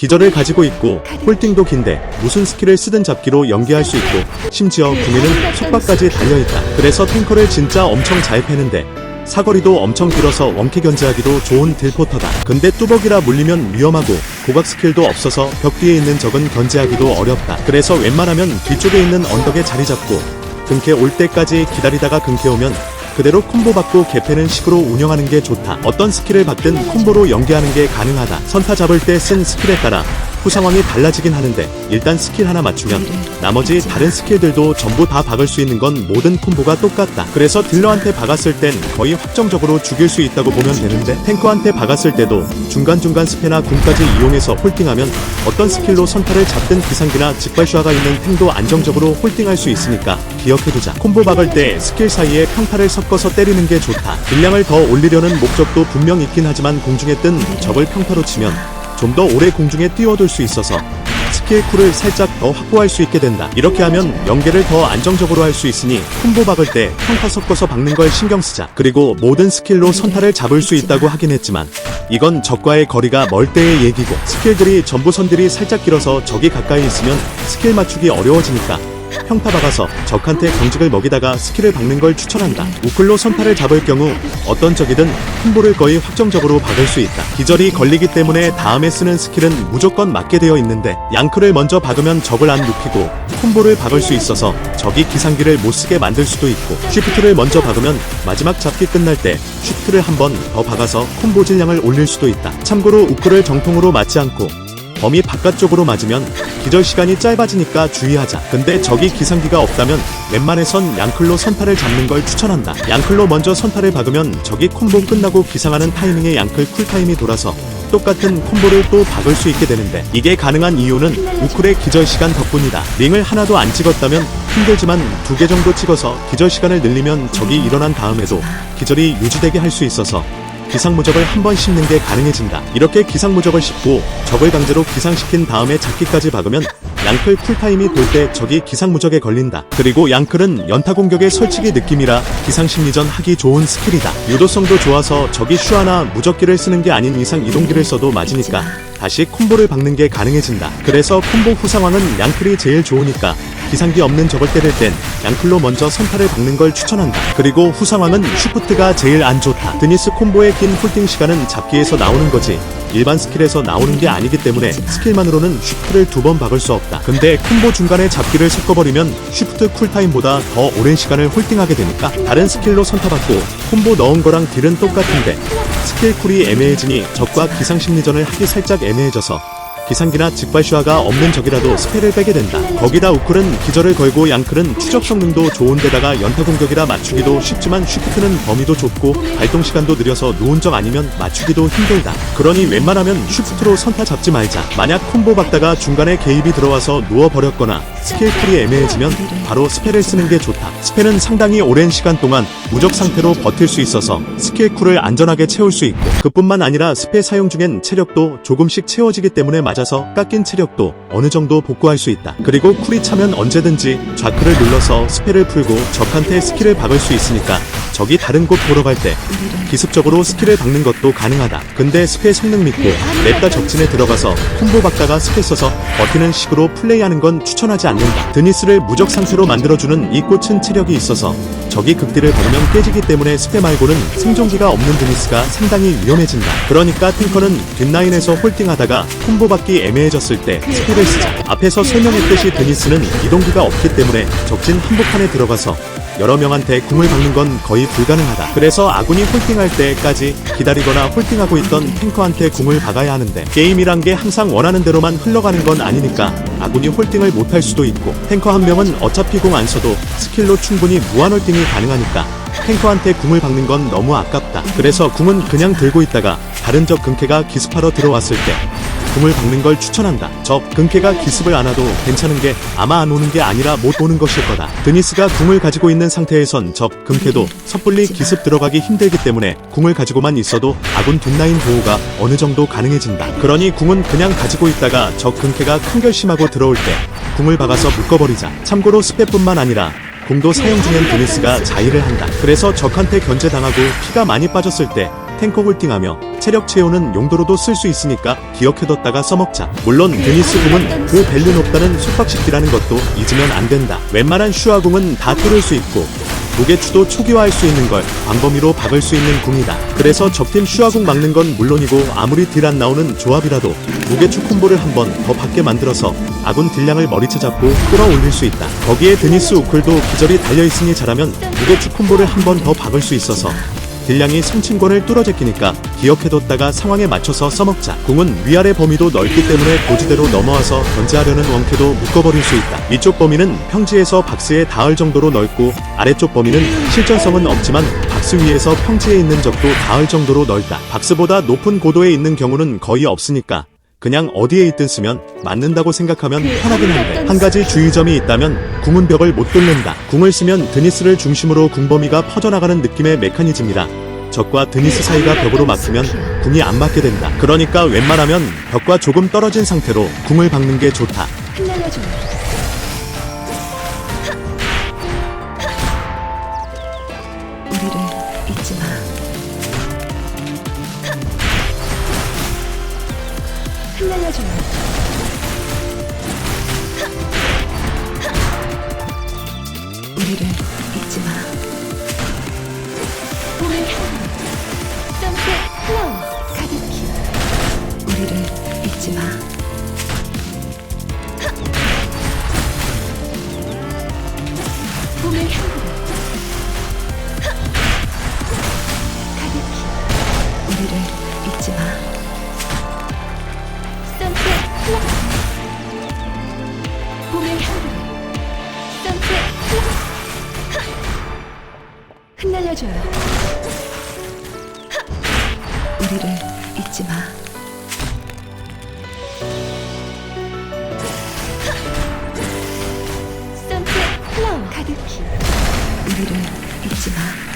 기절을 가지고 있고 홀딩도 긴데 무슨 스킬을 쓰든 잡기로 연계할 수 있고 심지어 궁에는 속박까지 달려있다. 그래서 탱커를 진짜 엄청 잘 패는데 사거리도 엄청 길어서 원캐 견제하기도 좋은 딜포터다. 근데 뚜벅이라 물리면 위험하고 고각 스킬도 없어서 벽 뒤에 있는 적은 견제하기도 어렵다. 그래서 웬만하면 뒤쪽에 있는 언덕에 자리 잡고 근캐 올 때까지 기다리다가 근캐 오면 그대로 콤보 받고 개패는 식으로 운영하는 게 좋다. 어떤 스킬을 받든 콤보로 연계하는 게 가능하다. 선타 잡을 때 쓴 스킬에 따라 후상황이 달라지긴 하는데 일단 스킬 하나 맞추면 나머지 다른 스킬들도 전부 다 박을 수 있는 건 모든 콤보가 똑같다. 그래서 딜러한테 박았을 땐 거의 확정적으로 죽일 수 있다고 보면 되는데 탱커한테 박았을 때도 중간중간 스페나 궁까지 이용해서 홀딩하면 어떤 스킬로 선타를 잡든 기상기나 직발슈아가 있는 탱도 안정적으로 홀딩할 수 있으니까 기억해두자. 콤보 박을 때 스킬 사이에 평타를 섞어서 때리는 게 좋다. 딜량을 더 올리려는 목적도 분명 있긴 하지만 공중에 뜬 적을 평타로 치면 좀 더 오래 공중에 띄워둘 수 있어서 스킬 쿨을 살짝 더 확보할 수 있게 된다. 이렇게 하면 연계를 더 안정적으로 할 수 있으니 콤보 박을 때 평타 섞어서 박는 걸 신경 쓰자. 그리고 모든 스킬로 선타를 잡을 수 있다고 하긴 했지만 이건 적과의 거리가 멀 때의 얘기고 스킬들이 전부 선들이 살짝 길어서 적이 가까이 있으면 스킬 맞추기 어려워지니까 평타 박아서 적한테 경직을 먹이다가 스킬을 박는 걸 추천한다. 우클로 선타를 잡을 경우 어떤 적이든 콤보를 거의 확정적으로 박을 수 있다. 기절이 걸리기 때문에 다음에 쓰는 스킬은 무조건 맞게 되어 있는데 양크를 먼저 박으면 적을 안 눕히고 콤보를 박을 수 있어서 적이 기상기를 못 쓰게 만들 수도 있고 쉬프트를 먼저 박으면 마지막 잡기 끝날 때 쉬프트를 한 번 더 박아서 콤보 질량을 올릴 수도 있다. 참고로 우클을 정통으로 맞지 않고 범위 바깥쪽으로 맞으면 기절 시간이 짧아지니까 주의하자. 근데 적이 기상기가 없다면 웬만해선 양클로 선타를 잡는 걸 추천한다. 양클로 먼저 선타를 박으면 적이 콤보 끝나고 기상하는 타이밍에 양클 쿨타임이 돌아서 똑같은 콤보를 또 박을 수 있게 되는데 이게 가능한 이유는 우쿨의 기절 시간 덕분이다. 링을 하나도 안 찍었다면 힘들지만 두 개 정도 찍어서 기절 시간을 늘리면 적이 일어난 다음에도 기절이 유지되게 할 수 있어서 기상무적을 한 번 씹는 게 가능해진다. 이렇게 기상무적을 씹고 적을 강제로 기상시킨 다음에 잡기까지 박으면 양클 쿨타임이 돌 때 적이 기상무적에 걸린다. 그리고 양클은 연타 공격의 솔직히 느낌이라 기상심리전 하기 좋은 스킬이다. 유도성도 좋아서 적이 슈아나 무적기를 쓰는 게 아닌 이상 이동기를 써도 맞으니까 다시 콤보를 박는 게 가능해진다. 그래서 콤보 후상황은 양클이 제일 좋으니까 기상기 없는 적을 때릴 땐 양클로 먼저 선타를 박는 걸 추천한다. 그리고 후상황은 슈프트가 제일 안 좋다. 드니스 콤보의 긴 홀딩 시간은 잡기에서 나오는 거지. 일반 스킬에서 나오는 게 아니기 때문에 스킬만으로는 슈프트를 두 번 박을 수 없다. 근데 콤보 중간에 잡기를 섞어버리면 슈프트 쿨타임보다 더 오랜 시간을 홀딩하게 되니까 다른 스킬로 선타받고 콤보 넣은 거랑 딜은 똑같은데 스킬 쿨이 애매해지니 적과 기상심리전을 하기 살짝 애매해져서 기상기나 직발슈아가 없는 적이라도 스펠을 빼게 된다. 거기다 우클은 기절을 걸고 양클은 추적 성능도 좋은데다가 연타 공격이라 맞추기도 쉽지만 쉬프트는 범위도 좁고 발동 시간도 느려서 누운 적 아니면 맞추기도 힘들다. 그러니 웬만하면 쉬프트로 선타 잡지 말자. 만약 콤보 박다가 중간에 개입이 들어와서 누워버렸거나 스킬 쿨이 애매해지면 바로 스펠을 쓰는 게 좋다. 스펠은 상당히 오랜 시간 동안 무적 상태로 버틸 수 있어서 스킬 쿨을 안전하게 채울 수 있고 그뿐만 아니라 스펠 사용 중엔 체력도 조금씩 채워지기 때문에 맞아 서 깎인 체력도 어느 정도 복구할 수 있다. 그리고 쿨이 차면 언제든지 좌클을 눌러서 스펠을 풀고 적한테 스킬을 박을 수 있으니까 적이 다른 곳 보러 갈 때 기습적으로 스킬을 박는 것도 가능하다. 근데 스펠 성능 믿고 냅다 적진에 들어가서 콤보 박다가 스펠 써서 버티는 식으로 플레이하는 건 추천하지 않는다. 드니스를 무적 상태로 만들어주는 이 꽃은 체력이 있어서 적이 극딜을 박으면 깨지기 때문에 스페 말고는 생존기가 없는 드니스가 상당히 위험해진다. 그러니까 탱커는 뒷라인에서 홀딩하다가 콤보 받기 애매해졌을 때 스피를 쓰자. 앞에서 설명했듯이 드니스는 이동기가 없기 때문에 적진 한복판에 들어가서 여러 명한테 궁을 박는 건 거의 불가능하다. 그래서 아군이 홀딩할 때까지 기다리거나 홀딩하고 있던 탱커한테 궁을 박아야 하는데 게임이란 게 항상 원하는 대로만 흘러가는 건 아니니까 아군이 홀딩을 못할 수도 있고 탱커 한 명은 어차피 궁 안 써도 스킬로 충분히 무한 홀딩이 가능하니까 탱커한테 궁을 박는 건 너무 아깝다. 그래서 궁은 그냥 들고 있다가 다른 적 근캐가 기습하러 들어왔을 때 궁을 박는 걸 추천한다. 적 근캐가 기습을 안 와도 괜찮은 게 아마 안 오는 게 아니라 못 오는 것일 거다. 드니스가 궁을 가지고 있는 상태에선 적 근캐도 섣불리 기습 들어가기 힘들기 때문에 궁을 가지고만 있어도 아군 뒷라인 보호가 어느 정도 가능해진다. 그러니 궁은 그냥 가지고 있다가 적 근캐가 큰 결심하고 들어올 때 궁을 박아서 묶어버리자. 참고로 스펙뿐만 아니라 궁도 사용 중엔 드니스가 자의를 한다. 그래서 적한테 견제당하고 피가 많이 빠졌을 때 탱커 홀팅하며 체력 채우는 용도로도 쓸 수 있으니까 기억해뒀다가 써먹자. 물론 드니스 궁은 그 밸류 높다는 숙박시키라는 것도 잊으면 안 된다. 웬만한 슈아궁은 다 뚫을 수 있고 무게추도 초기화할 수 있는 걸 광범위로 박을 수 있는 궁이다. 그래서 적팀 슈아궁 막는 건 물론이고 아무리 딜 안 나오는 조합이라도 무게추 콤보를 한 번더 받게 만들어서 아군 딜량을 머리채 잡고 끌어올릴 수 있다. 거기에 드니스 우클도 기절이 달려있으니 잘하면 무게추 콤보를 한 번 더 박을 수 있어서 딜량이 성친권을 뚫어제끼니까 기억해뒀다가 상황에 맞춰서 써먹자. 궁은 위아래 범위도 넓기 때문에 고지대로 넘어와서 견제하려는 원캐도 묶어버릴 수 있다. 위쪽 범위는 평지에서 박스에 닿을 정도로 넓고 아래쪽 범위는 실전성은 없지만 박스 위에서 평지에 있는 적도 닿을 정도로 넓다. 박스보다 높은 고도에 있는 경우는 거의 없으니까 그냥 어디에 있든 쓰면 맞는다고 생각하면 편하긴 한데 한 가지 주의점이 있다면 궁은 벽을 못 뚫는다. 궁을 쓰면 드니스를 중심으로 궁범위가 퍼져나가는 느낌의 메커니즘이라 적과 드니스 사이가 벽으로 막히면 궁이 안 맞게 된다. 그러니까 웬만하면 벽과 조금 떨어진 상태로 궁을 박는 게 좋다. 흩날려줘. 우리 흩날려줘. 우리를 잊지 마. 봄의 향기. 선셋 플라워 가득히. 우리를 잊지 마. 봄의 향기를 가득히 우리를 날려줘요. 우리를 잊지 마. 선셋 플라워 가득히. 우리를 잊지 마